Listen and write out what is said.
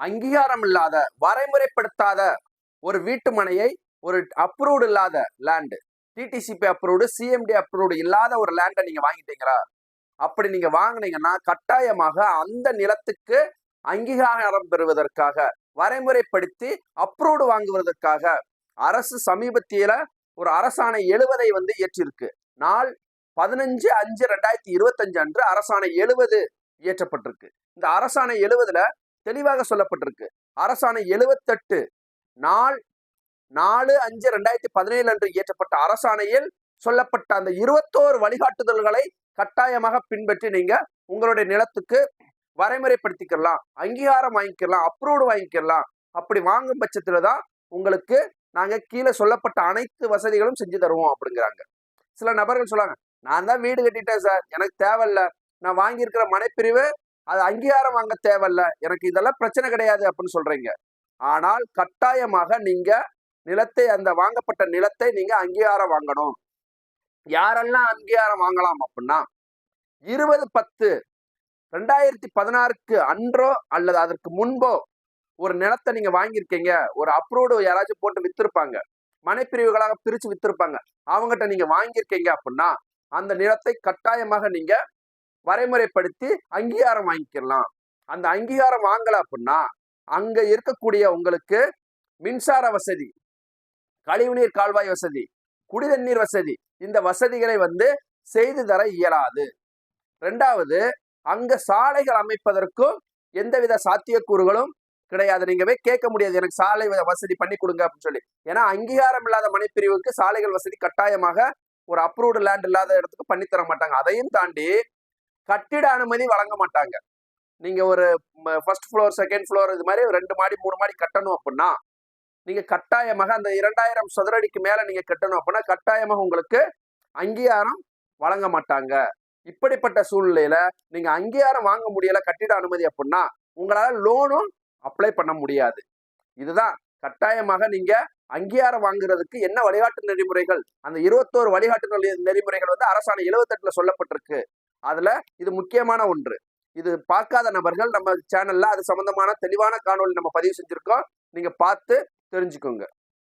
அங்கீகாரம் இல்லாத வரைமுறைப்படுத்தாத ஒரு வீட்டு மனையை ஒரு அப்ரூவ்டு இல்லாத land DTCP approved CMD approved இல்லாத ஒரு லேண்டை நீங்க வாங்கிட்டீங்களா? அப்படி நீங்க வாங்குனீங்கன்னா கட்டாயமாக அந்த நிலத்துக்கு அங்கீகாரம் பெறுவதற்காக வரைமுறைப்படுத்தி அப்ரூவ்டு வாங்குவதற்காக அரசு சமீபத்தியில ஒரு அரசாணை எழுவதை வந்து இயற்றிருக்கு நாள் பதினஞ்சு அஞ்சு ரெண்டாயிரத்தி இருபத்தஞ்சு அன்று அரசாணை எழுவது இயற்றப்பட்டிருக்கு. இந்த அரசாணை எழுவதுல தெளிவாக சொல்லப்பட்டிருக்கு. அரசாணை எழுவத்தெட்டு நாள் நாலு அஞ்சு ரெண்டாயிரத்தி பதினேழு அன்று இயற்றப்பட்ட அரசாணையில் சொல்லப்பட்ட அந்த இருபத்தோரு வழிகாட்டுதல்களை கட்டாயமாக பின்பற்றி நீங்க உங்களுடைய நிலத்துக்கு வரைமுறைப்படுத்திக்கலாம் அங்கீகாரம் வாங்கிக்கலாம் அப்ரூவ்டு வாங்கிக்கலாம். அப்படி வாங்கும் பட்சத்துல தான் உங்களுக்கு நாங்க கீழே சொல்லப்பட்ட அனைத்து வசதிகளும் செஞ்சு தருவோம் அப்படிங்கிறாங்க. சில நபர்கள் சொல்லுவாங்க நான் தான் வீடு கட்டிட்டேன் சார் எனக்கு தேவையில்ல. நான் வாங்கியிருக்கிற மனைப்பிரிவு அது அங்கீகாரம் வாங்க தேவையில்ல. எனக்கு இதெல்லாம் பிரச்சனை கிடையாது அப்படின்னு சொல்றீங்க. ஆனால் கட்டாயமாக நீங்க நிலத்தை அந்த வாங்கப்பட்ட நிலத்தை நீங்க அங்கீகாரம் வாங்கணும். யாரெல்லாம் அங்கீகாரம் வாங்கலாம் அப்படின்னா இருபது பத்து ரெண்டாயிரத்தி பதினாறுக்கு அன்றோ அல்லது அதற்கு முன்போ ஒரு நிலத்தை நீங்க வாங்கியிருக்கீங்க. ஒரு அப்ரூவ்டு யாராச்சும் போட்டு வித்திருப்பாங்க. மனைப்பிரிவுகளாக பிரிச்சு வித்திருப்பாங்க. அவங்ககிட்ட நீங்க வாங்கியிருக்கீங்க அப்படின்னா அந்த நிலத்தை கட்டாயமாக நீங்க வரைமுறைப்படுத்தி அங்கீகாரம் வாங்கிக்கலாம். அந்த அங்கீகாரம் வாங்கல அப்படின்னா அங்க இருக்கக்கூடிய உங்களுக்கு மின்சார வசதி கழிவுநீர் கால்வாய் வசதி குடிதண்ணீர் வசதி இந்த வசதிகளை வந்து செய்து தர இயலாது. ரெண்டாவது அங்க சாலைகள் அமைப்பதற்கும் எந்தவித சாத்தியக்கூறுகளும் கிடையாது. நீங்க போய் கேட்க முடியாது. எனக்கு சாலை வசதி பண்ணி கொடுங்க அப்படின்னு சொல்லி. ஏன்னா அங்கீகாரம் இல்லாத மனைப்பிரிவுக்கு சாலைகள் வசதி கட்டாயமாக ஒரு அப்ரூவ்டு லேண்ட் இல்லாத இடத்துக்கு பண்ணித்தர தர மாட்டாங்க. அதையும் தாண்டி கட்டிட அனுமதி வழங்க மாட்டாங்க. நீங்க ஒரு ஃபர்ஸ்ட் ஃப்ளோர் செகண்ட் ஃப்ளோர் இது மாதிரி ரெண்டு மாடி மூணு மாடி கட்டணும் அப்படின்னா நீங்க கட்டாயமாக அந்த இரண்டாயிரம் சதுரடிக்கு மேல நீங்க கட்டணும் அப்படின்னா கட்டாயமாக உங்களுக்கு அங்கீகாரம் வழங்க மாட்டாங்க. இப்படிப்பட்ட சூழ்நிலையில நீங்க அங்கீகாரம் வாங்க முடியல கட்டிட அனுமதி அப்படின்னா உங்களால லோனும் அப்ளை பண்ண முடியாது. இதுதான். கட்டாயமாக நீங்க அங்கீகாரம் வாங்குறதுக்கு என்ன வழிகாட்டு நெறிமுறைகள்? அந்த இருபத்தோரு வழிகாட்டு நெறிமுறைகள் வந்து அரசாணை எழுபத்தெட்டுல சொல்லப்பட்டிருக்கு. அதில் இது முக்கியமான ஒன்று. இது பார்க்காத நபர்கள் நம்ம சேனலில் அது சம்மந்தமான தெளிவான காணொலி நம்ம பதிவு செஞ்சுருக்கோம். நீங்கள் பார்த்து தெரிஞ்சுக்கோங்க.